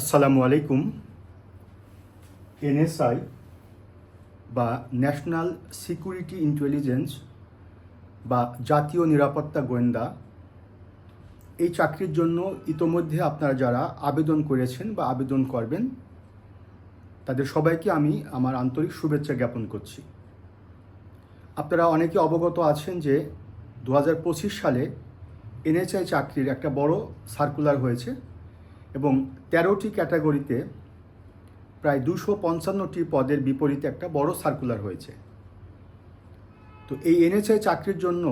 আসসালামু আলাইকুম। এনএসআই বা ন্যাশনাল সিকিউরিটি ইন্টেলিজেন্স বা জাতীয় নিরাপত্তা গোয়েন্দা, এই চাকরির জন্য ইতোমধ্যে আপনারা যারা আবেদন করেছেন বা আবেদন করবেন, তাদের সবাইকে আমি আমার আন্তরিক শুভেচ্ছা জ্ঞাপন করছি। আপনারা অনেকে অবগত আছেন যে দু হাজার পঁচিশ সালে এনএসআই চাকরির একটা বড় সার্কুলার হয়েছে। এবং তেরোটি ক্যাটাগরিতে প্রায় দুশো পঞ্চান্নটি পদের বিপরীতে একটা বড় সার্কুলার হয়েছে। তো এই এনএচআই চাকরির জন্য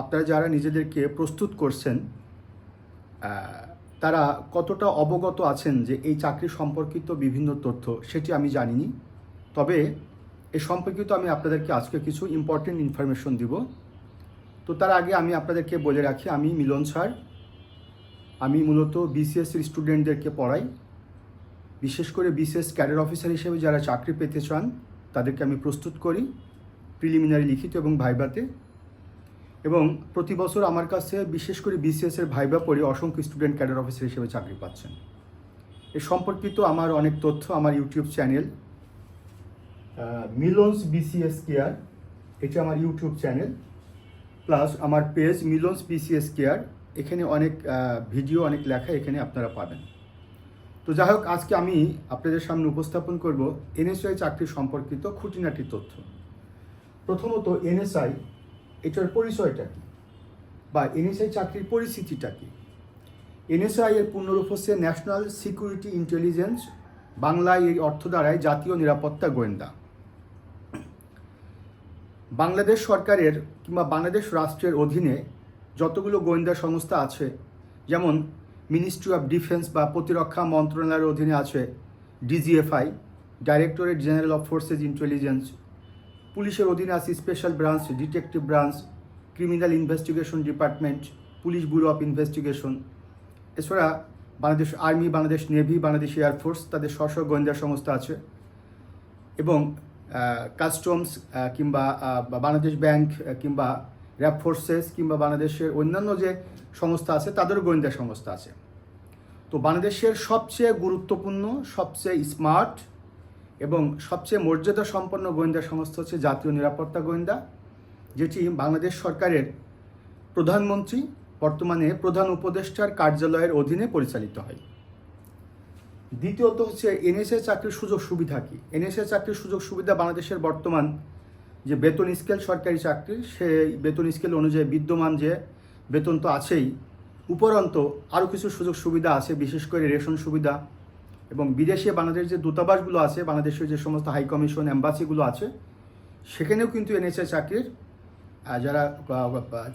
আপনারা যারা নিজেদেরকে প্রস্তুত করছেন তারা কতটা অবগত আছেন যে এই চাকরি সম্পর্কিত বিভিন্ন তথ্য সেটি আমি জানিনি। তবে এ সম্পর্কিত আমি আপনাদেরকে আজকে কিছু ইম্পর্টেন্ট ইনফরমেশন দিব। তো তার আগে আমি আপনাদেরকে বলে রাখি, আমি মিলন স্যার। আমি মূলত বিসিএসসির স্টুডেন্টদেরকে পড়াই। বিশেষ করে বিসিএস ক্যাডার অফিসার হিসেবে যারা চাকরি পেতে চান, তাদেরকে আমি প্রস্তুত করি প্রিলিমিনারি লিখিত এবং ভাইভাতে। এবং প্রতি বছর আমার কাছে বিশেষ করে বিসিএস এর ভাইবা পড়ে অসংখ্য স্টুডেন্ট ক্যাডার অফিসার হিসেবে চাকরি পাচ্ছেন। এ সম্পর্কিত আমার অনেক তথ্য আমার YouTube channel Milon's BCS care এটা আমার ইউটিউব চ্যানেল প্লাস আমার পেজ মিলন্স বিসিএস কেয়ার এখানে অনেক ভিডিও, অনেক লেখা এখানে আপনারা পাবেন। তো যাই হোক, আজকে আমি আপনাদের সামনে উপস্থাপন করব এনএসআই চাকরি সম্পর্কিত খুঁটিনাটি তথ্য। প্রথমত, এনএসআই, এটার পরিচয়টা কি? বা এনএসআই চাকরির পরিস্থিতিটা কি? এনএসআই এর পূর্ণরূপ হচ্ছে ন্যাশনাল সিকিউরিটি ইন্টেলিজেন্স, বাংলায় এই অর্থ দ্বারায় জাতীয় নিরাপত্তা গোয়েন্দা। বাংলাদেশ সরকারের কিংবা বাংলাদেশ রাষ্ট্রের অধীনে যতগুলো গোয়েন্দা সংস্থা আছে, যেমন মিনিস্ট্রি অফ ডিফেন্স বা প্রতিরক্ষা মন্ত্রণালয়ের অধীনে আছে DGFI directorate general of forces intelligence পুলিশের অধীনে আছে special branch detective branch criminal investigation department police bureau of investigation এছাড়া Bangladesh army Bangladesh navy Bangladesh air force তাদের স্ব গোয়েন্দা সংস্থা আছে এবং কাস্টমস কিংবা বাংলাদেশ ব্যাংক কিংবা র্যাব ফোর্সেস কিংবা বাংলাদেশের অন্যান্য যে সংস্থা আছে, তাদেরও গোয়েন্দা সংস্থা আছে। তো বাংলাদেশের সবচেয়ে গুরুত্বপূর্ণ, সবচেয়ে স্মার্ট এবং সবচেয়ে মর্যাদা সম্পন্ন গোয়েন্দা সংস্থা হচ্ছে জাতীয় নিরাপত্তা গোয়েন্দা, যেটি বাংলাদেশ সরকারের প্রধানমন্ত্রী, বর্তমানে প্রধান উপদেষ্টার কার্যালয়ের অধীনে পরিচালিত হয়। দ্বিতীয়ত হচ্ছে এনএসএ চাকরির সুযোগ সুবিধা কি? এনএসএ চাকরির সুযোগ সুবিধা বাংলাদেশের বর্তমান যে বেতন স্কেল সরকারি চাকরি সেই বেতন স্কেল অনুযায়ী বিদ্যমান যে বেতন তো আছেই, উপরন্ত আরও কিছু সুযোগ সুবিধা আছে, বিশেষ করে রেশন সুবিধা এবং বিদেশে বাংলাদেশ যে দূতাবাসগুলো আছে, বাংলাদেশের যে সমস্ত হাই কমিশন অ্যাম্বাসিগুলো আছে, সেখানেও কিন্তু এনএসএ চাকরির যারা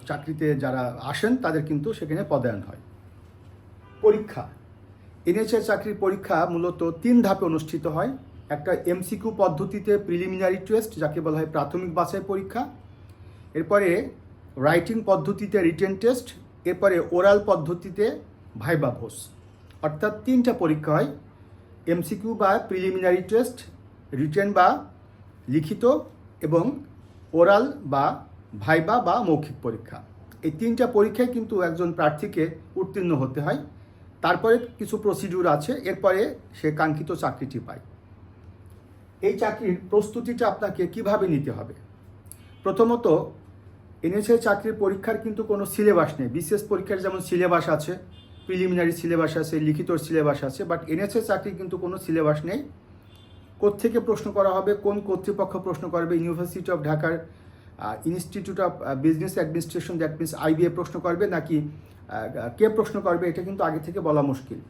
চাকরিতে যারা আসেন, তাদের কিন্তু সেখানে পদায়ন হয়। পরীক্ষা। এনএচএ চাকরির পরীক্ষা মূলত তিন ধাপে অনুষ্ঠিত হয়। একটা এমসিকিউ পদ্ধতিতে প্রিলিমিনারি টেস্ট যাকে বলা হয় প্রাথমিক বাছাই পরীক্ষা। এরপরে রাইটিং পদ্ধতিতে রিটেন টেস্ট এরপরে ওরাল পদ্ধতিতে ভাইবা ভোস অর্থাৎ তিনটা পরীক্ষা হয় এমসিকিউ বা প্রিলিমিনারি টেস্ট রিটেন বা লিখিত, এবং ওরাল বা ভাইবা বা মৌখিক পরীক্ষা। এই তিনটা পরীক্ষায় কিন্তু একজন প্রার্থীকে উত্তীর্ণ হতে হয়। তারপরে কিছু প্রসিডিউর আছে, এরপরে সে কাঙ্ক্ষিত চাকরিটি পায়। এই চাকরির প্রস্তুতিটা আপনাকে কীভাবে নিতে হবে? প্রথমত, এনএসআই চাকরির পরীক্ষার কিন্তু কোনো সিলেবাস নেই। বিশেষ পরীক্ষার যেমন সিলেবাস আছে, প্রিলিমিনারি সিলেবাস আছে, লিখিত সিলেবাস আছে, বাট এনএসআই চাকরির কিন্তু কোনো সিলেবাস নেই। কোত্থেকে প্রশ্ন করা হবে, কোন কর্তৃপক্ষ প্রশ্ন করবে? ইউনিভার্সিটি অফ ঢাকার institute of business administration that means IBA প্রশ্ন করবে নাকি কে প্রশ্ন করবে? এটা কিন্তু আগে থেকে বলা মুশকিল।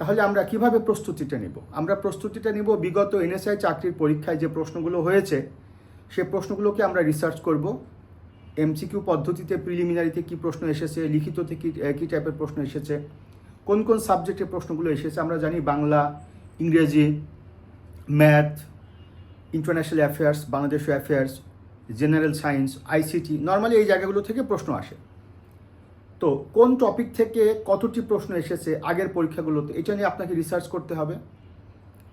তাহলে আমরা কীভাবে প্রস্তুতিটা নেব? আমরা প্রস্তুতিটা নেব বিগত এনএসআই চাকরির পরীক্ষায় যে প্রশ্নগুলো হয়েছে, সে প্রশ্নগুলোকে আমরা রিসার্চ করব। এমসিকিউ পদ্ধতিতে প্রিলিমিনারিতে কি প্রশ্ন এসেছে, লিখিততে কি কী টাইপের প্রশ্ন এসেছে, কোন কোন সাবজেক্টের প্রশ্নগুলো এসেছে, আমরা জানি বাংলা, ইংরেজি math international affairs Bangladesh affairs general science ICT normally এই জায়গাগুলো থেকে প্রশ্ন আসে। তো কোন টপিক থেকে কতটি প্রশ্ন এসেছে আগের পরীক্ষাগুলোতে? এটা নিয়ে আপনাকে রিসার্চ করতে হবে।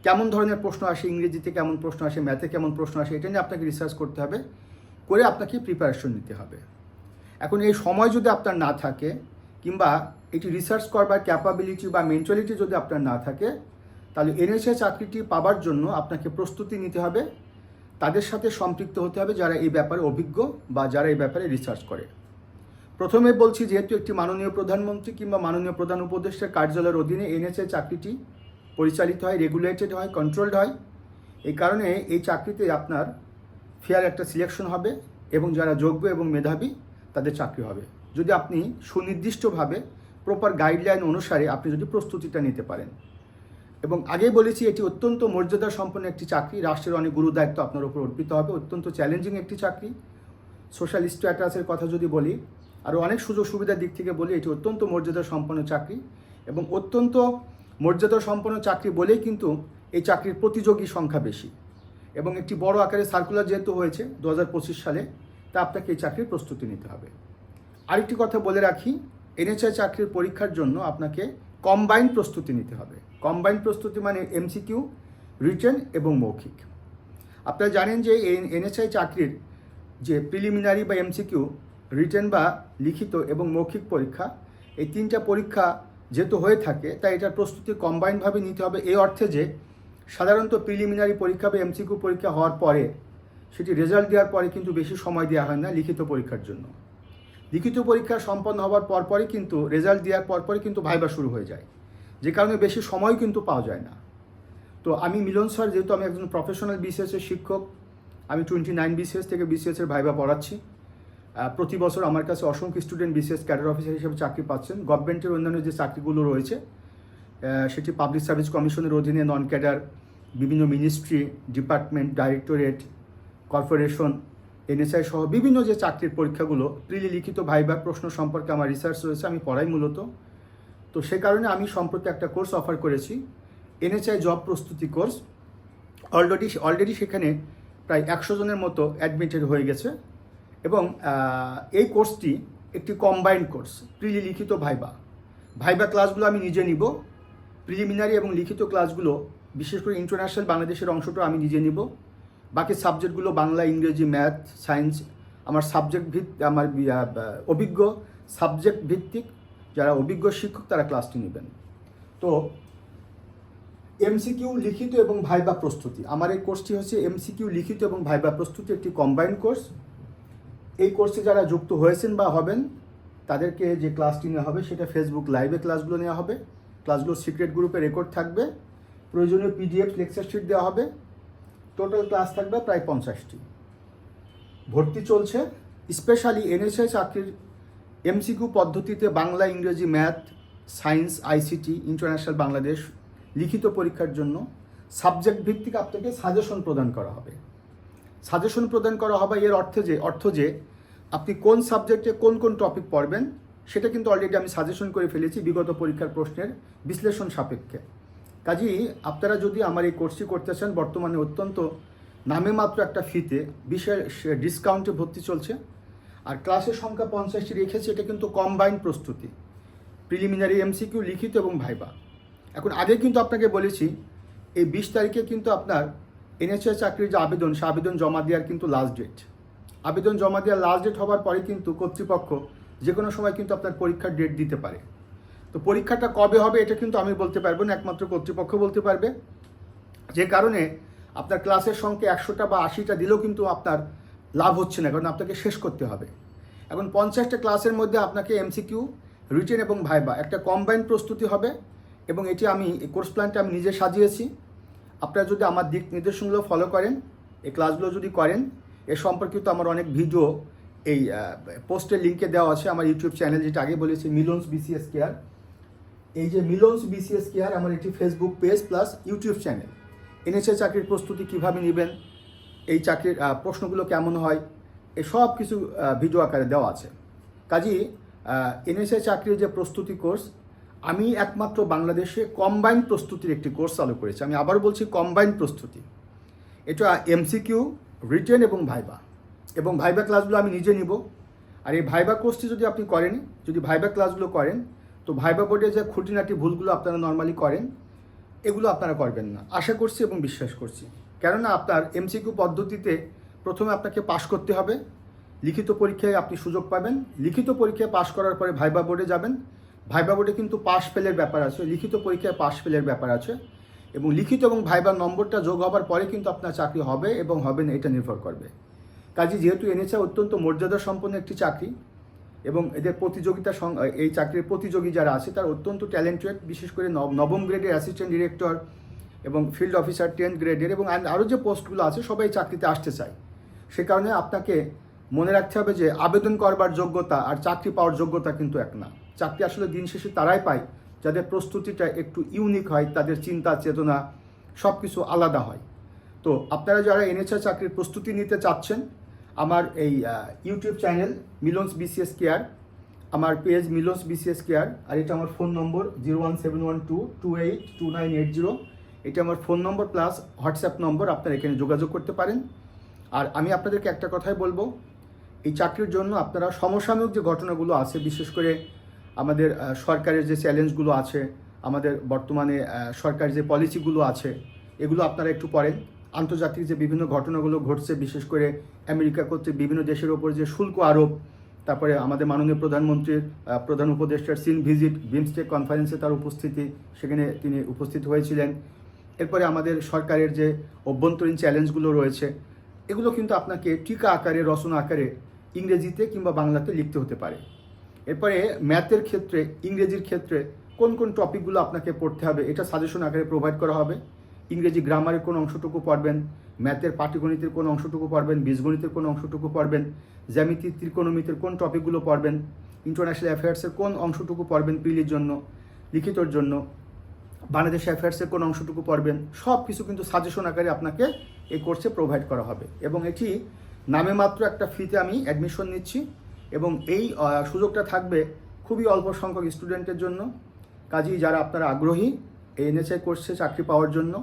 কেমন ধরনের প্রশ্ন আসে, ইংরেজিতে কেমন প্রশ্ন আসে ম্যাথে কেমন প্রশ্ন আসে, এটা নিয়ে আপনাকে রিসার্চ করতে হবে। করে আপনাকে প্রিপারেশন নিতে হবে। এখন এই সময় যদি আপনার না থাকে, কিংবা এটি রিসার্চ করবার ক্যাপাবিলিটি বা মেন্টালিটি যদি আপনার না থাকে, তাহলে এনএসএ চাকরিটি পাবার জন্য আপনাকে প্রস্তুতি নিতে হবে। তাদের সাথে সম্পৃক্ত হতে হবে যারা এই ব্যাপারে অভিজ্ঞ বা যারা এই ব্যাপারে রিসার্চ করে। প্রথমে বলছি, যেহেতু একটি মাননীয় প্রধানমন্ত্রী কিংবা মাননীয় প্রধান উপদেষ্টার কার্যালয়ের অধীনে এনএসএ চাকরিটি পরিচালিত হয় রেগুলেটেড হয় কন্ট্রোলড হয়, এই কারণে এই চাকরিতে আপনার ফেয়ার একটা সিলেকশন হবে এবং যারা যোগ্য এবং মেধাবী তাদের চাকরি হবে। যদি আপনি সুনির্দিষ্টভাবে প্রপার গাইডলাইন অনুসারে আপনি যদি প্রস্তুতিটা নিতে পারেন। এবং আগেই বলেছি, এটি অত্যন্ত মর্যাদা সম্পন্ন একটি চাকরি, রাষ্ট্রের অনেক গুরু দায়িত্ব আপনার উপর অর্পিত হবে, অত্যন্ত চ্যালেঞ্জিং একটি চাকরি। সোশ্যাল স্ট্যাটাসের কথা যদি বলি আরও অনেক সুযোগ সুবিধার দিক থেকে বলি, এটি অত্যন্ত মর্যাদা সম্পন্ন চাকরি এবং অত্যন্ত মর্যাদা সম্পন্ন চাকরি বলেই কিন্তু এই চাকরির প্রতিযোগী সংখ্যা বেশি। এবং একটি বড় আকারে সার্কুলার যেহেতু হয়েছে দু হাজার পঁচিশ সালে, তা আপনাকে এই চাকরির প্রস্তুতি নিতে হবে। আরেকটি কথা বলে রাখি, এনএচআই চাকরির পরীক্ষার জন্য আপনাকে কম্বাইন প্রস্তুতি নিতে হবে। কম্বাইন প্রস্তুতি মানে এমসিকিউ রিটেন এবং মৌখিক। আপনারা জানেন যে এনএচআই চাকরির যে প্রিলিমিনারি বা এমসিকিউ রিটেন বা লিখিত এবং মৌখিক পরীক্ষা, এই তিনটা পরীক্ষা যেহেতু হয়ে থাকে, তাই এটার প্রস্তুতি কম্বাইনভাবে নিতে হবে, এই অর্থে যে সাধারণত প্রিলিমিনারি পরীক্ষা বা এমসিকিউ পরীক্ষা হওয়ার পরে সেটি রেজাল্ট দেওয়ার পরে কিন্তু বেশি সময় দেওয়া হয় না লিখিত পরীক্ষার জন্য। লিখিত পরীক্ষা সম্পন্ন হওয়ার পরপরই কিন্তু রেজাল্ট দেওয়ার পরপরই কিন্তু ভাইবা শুরু হয়ে যায়, যে কারণে বেশি সময় কিন্তু পাওয়া যায় না। তো আমি মিলন স্যার, যেহেতু আমি একজন প্রফেশনাল বিসিএসের শিক্ষক, আমি টোয়েন্টি নাইন বিসিএস থেকে বিসিএসের ভাইবা পড়াচ্ছি। প্রতি বছর আমার কাছে অসংখ্য স্টুডেন্ট বিসিএস ক্যাডার অফিসার হিসেবে চাকরি পাচ্ছেন। গভর্নমেন্টের অন্যান্য যে চাকরিগুলো রয়েছে সেটি পাবলিক সার্ভিস কমিশনের অধীনে নন ক্যাডার বিভিন্ন ministry department directorate corporation NSI সহ বিভিন্ন যে চাকরির পরীক্ষাগুলো প্রিলি লিখিত ভাইবা প্রশ্ন সম্পর্কে আমার রিসার্চ রয়েছে, আমি পড়াই মূলত। তো সে কারণে আমি সম্প্রতি একটা কোর্স অফার করেছি এনএসআই জব প্রস্তুতি কোর্স অলরেডি অলরেডি সেখানে প্রায় একশো জনের মতো অ্যাডমিটেড হয়ে গেছে। এবং এই কোর্সটি একটি কম্বাইন্ড কোর্স প্রিলি লিখিত ভাইবা। ভাইবা ক্লাসগুলো আমি নিজে নিব। প্রিলিমিনারি এবং লিখিত ক্লাসগুলো বিশেষ করে ইন্টারন্যাশনাল বাংলাদেশের অংশটা আমি নিজে নিব। বাকি সাবজেক্টগুলো বাংলা, ইংরেজি ম্যাথ সায়েন্স আমার সাবজেক্ট ভিত, আমার অভিজ্ঞ সাবজেক্ট ভিত্তিক যারা অভিজ্ঞ শিক্ষক তারা ক্লাসটি নেবেন। তো এমসিকিউ লিখিত এবং ভাইবা প্রস্তুতি। আমার এই কোর্সটি হচ্ছে এমসিকিউ লিখিত এবং ভাইবা প্রস্তুতি, একটি কম্বাইন্ড কোর্স এই কোর্সে যারা যুক্ত হয়েছেন বা হবেন, তাদেরকে যে ক্লাসটি নেওয়া হবে সেটা ফেসবুক লাইভে ক্লাসগুলো নেওয়া হবে। ক্লাসগুলো সিক্রেট গ্রুপে রেকর্ড থাকবে। প্রয়োজনীয় পিডিএফ লেকচার শিট দেওয়া হবে। টোটাল ক্লাস থাকবে প্রায় পঞ্চাশটি। ভর্তি চলছে। স্পেশালি এনএসআই চাকরির এমসিকিউ পদ্ধতিতে বাংলা, ইংরেজি math science ICT international Bangladesh লিখিত পরীক্ষার জন্য সাবজেক্ট ভিত্তিক আপনাকে সাজেশন প্রদান করা হবে। সাজেশন প্রদান করা হবে এর অর্থে যে, অর্থ যে, আপনি কোন সাবজেক্টে কোন কোন টপিক পড়বেন, সেটা কিন্তু অলরেডি আমি সাজেশন করে ফেলেছি বিগত পরীক্ষার প্রশ্নের বিশ্লেষণ সাপেক্ষে। কাজেই আপনারা যদি আমার এই কোর্সটি করতে চান, বর্তমানে অত্যন্ত নামে মাত্র একটা ফিতে বিশেষ ডিসকাউন্টে ভর্তি চলছে, আর ক্লাসের সংখ্যা পঞ্চাশটি রেখেছি, এটা কিন্তু কম্বাইন প্রস্তুতি প্রিলিমিনারি এমসিকিউ লিখিত এবং ভাইবা এখন আগে কিন্তু আপনাকে বলেছি, এই বিশ তারিখে কিন্তু আপনার এনএসআই চাকরির যে আবেদন, সে আবেদন জমা দেওয়ার কিন্তু লাস্ট ডেট আবেদন জমা দেওয়ার লাস্ট ডেট হওয়ার পরে কিন্তু কর্তৃপক্ষ যে কোনো সময় কিন্তু আপনার পরীক্ষার ডেট দিতে পারে। তো পরীক্ষাটা কবে হবে এটা কিন্তু আমি বলতে পারব না, একমাত্র কর্তৃপক্ষ বলতে পারবে। যে কারণে আপনার ক্লাসের সংখ্যা একশোটা বা আশিটা দিলেও কিন্তু আপনার লাভ হচ্ছে না, কারণ আপনাকে শেষ করতে হবে। এখন পঞ্চাশটা ক্লাসের মধ্যে আপনাকে এমসিকিউ রিটেন এবং ভাইবা একটা কম্বাইন প্রস্তুতি হবে এবং এটি আমি কোর্স প্ল্যানটা আমি নিজে সাজিয়েছি। আপনারা যদি আমার দিক নির্দেশনগুলো ফলো করেন, এই ক্লাসগুলো যদি করেন, এ সম্পর্কিত আমার অনেক ভিডিও এই পোস্টের লিঙ্কে দেওয়া আছে, আমার ইউটিউব চ্যানেল যেটা আগে বলেছি মিলনস বিসিএস কেয়ার এই যে মিলনস বিসিএস কেয়ার আমার একটি Facebook page plus YouTube channel NSA চাকরির প্রস্তুতি কীভাবে নেবেন, এই চাকরির প্রশ্নগুলো কেমন হয় এই সব কিছু ভিডিও আকারে দেওয়া আছে। কাজেই এনএসএ চাকরির যে প্রস্তুতি কোর্স আমি একমাত্র বাংলাদেশে কম্বাইন প্রস্তুতির একটি কোর্স চালু করেছি। আমি আবার বলছি কম্বাইন প্রস্তুতি। এটা এমসিকিউ রিটেন এবং ভাইবা এবং ভাইবা ক্লাসগুলো আমি নিজে নিব। আর এই ভাইবা কোর্সটি যদি আপনি করেন, যদি ভাইবা ক্লাসগুলো করেন, তো ভাইবা বোর্ডে যে খুঁটিনাটি ভুলগুলো আপনারা নর্মালি করেন, এগুলো আপনারা করবেন না। আশা করছি এবং বিশ্বাস করছি। কেননা আপনার এমসিকিউ পদ্ধতিতে প্রথমে আপনাকে পাশ করতে হবে। লিখিত পরীক্ষায় আপনি সুযোগ পাবেন। লিখিত পরীক্ষায় পাশ করার পরে ভাইবা বোর্ডে যাবেন। ভাইবা বোর্ডে কিন্তু পাস ফেলের ব্যাপার আছে, লিখিত পরীক্ষায় পাস ফেলের ব্যাপার আছে, এবং লিখিত এবং ভাইবার নম্বরটা যোগ হবার পরে কিন্তু আপনার চাকরি হবে এবং হবে না, এটা নির্ভর করবে। কাজে যেহেতু এনেছে অত্যন্ত মর্যাদা সম্পন্ন একটি চাকরি, এবং এদের প্রতিযোগিতা এই চাকরির প্রতিযোগী যারা আছে, তারা অত্যন্ত ট্যালেন্টেড বিশেষ করে নব- নবম গ্রেডের অ্যাসিস্ট্যান্ট ডিরেক্টর এবং ফিল্ড অফিসার টেন্থ গ্রেডের এবং আরও যে পোস্টগুলো আছে, সবাই চাকরিতে আসতে চায়। সে কারণে আপনাকে মনে রাখতে হবে যে আবেদন করবার যোগ্যতা আর চাকরি পাওয়ার যোগ্যতা কিন্তু এক না। চাকরি আসলে দিন শেষে তারাই পায়। যাদের প্রস্তুতিটা একটু ইউনিক হয়, তাদের চিন্তা, চেতনা সব কিছু আলাদা হয়। তো আপনারা যারা এনেছে চাকরির প্রস্তুতি নিতে চাচ্ছেন, আমার এই YouTube channel Milon's BCS care, আমার পেজ মিলন্স বিসিএস কেয়ার, আর এটা আমার phone number zero one seven one two two eight two nine eight zero এটা আমার phone number plus WhatsApp number আপনারা এখানে যোগাযোগ করতে পারেন। আর আমি আপনাদেরকে একটা কথাই বলব, এই চাকরির জন্য আপনারা সমসাময়িক যে ঘটনাগুলো আছে, বিশেষ করে আমাদের সরকারের যে চ্যালেঞ্জগুলো আছে, আমাদের বর্তমানে সরকার যে পলিসিগুলো আছে, এগুলো আপনারা একটু পড়েন। আন্তর্জাতিক যে বিভিন্ন ঘটনাগুলো ঘটছে, বিশেষ করে আমেরিকা কর্তৃক বিভিন্ন দেশের ওপর যে শুল্ক আরোপ, তারপরে আমাদের মাননীয় প্রধানমন্ত্রীর প্রধান উপদেষ্টার সিন ভিজিট বিমস্টেক কনফারেন্সে তার উপস্থিতি, সেখানে তিনি উপস্থিত হয়েছিলেন। এরপরে আমাদের সরকারের যে অভ্যন্তরীণ চ্যালেঞ্জগুলো রয়েছে, এগুলো কিন্তু আপনাকে টিকা আকারে, রচনা আকারে ইংরেজিতে কিংবা বাংলাতে লিখতে হতে পারে। এরপরে ম্যাথের ক্ষেত্রে, ইংরেজির ক্ষেত্রে কোন কোন টপিকগুলো আপনাকে পড়তে হবে এটা সাজেশন আকারে প্রোভাইড করা হবে। ইংরেজি গ্রামারের কোন অংশটুকু পড়বেন, ম্যাথের পাটিগণিতের কোন অংশটুকু পড়বেন, বীজগণিতের কোন অংশটুকু পড়বেন জ্যামিতি ত্রিকোণমিতির কোন টপিকগুলো পড়বেন ইন্টারন্যাশনাল অ্যাফেয়ার্সের কোন অংশটুকু পড়বেন প্রিলির জন্য, লিখিতর জন্য, বাংলাদেশ অ্যাফেয়ার্সের কোন অংশটুকু পড়বেন, সব কিছু কিন্তু সাজেশন আকারে আপনাকে এই কোর্সে প্রোভাইড করা হবে। এবং এটি নামে মাত্র একটা ফ্রিতে আমি অ্যাডমিশন নিচ্ছি। এবং এই সুযোগটা থাকবে খুবই অল্প সংখ্যক স্টুডেন্টের জন্য। কাজেই যারা আপনারা আগ্রহী এই এনএসআই কোর্সে চাকরি পাওয়ার জন্য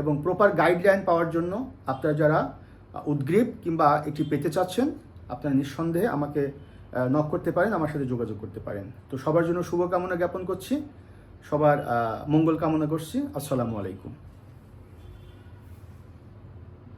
এবং প্রপার গাইডলাইন পাওয়ার জন্য আপনারা যারা উদ্গ্রীব কিংবা এটি পেতে চাচ্ছেন, আপনারা নিঃসন্দেহে আমাকে নক করতে পারেন, আমার সাথে যোগাযোগ করতে পারেন। তো সবার জন্য শুভকামনা জ্ঞাপন করছি। সবার মঙ্গল কামনা করছি। আসসালামু আলাইকুম।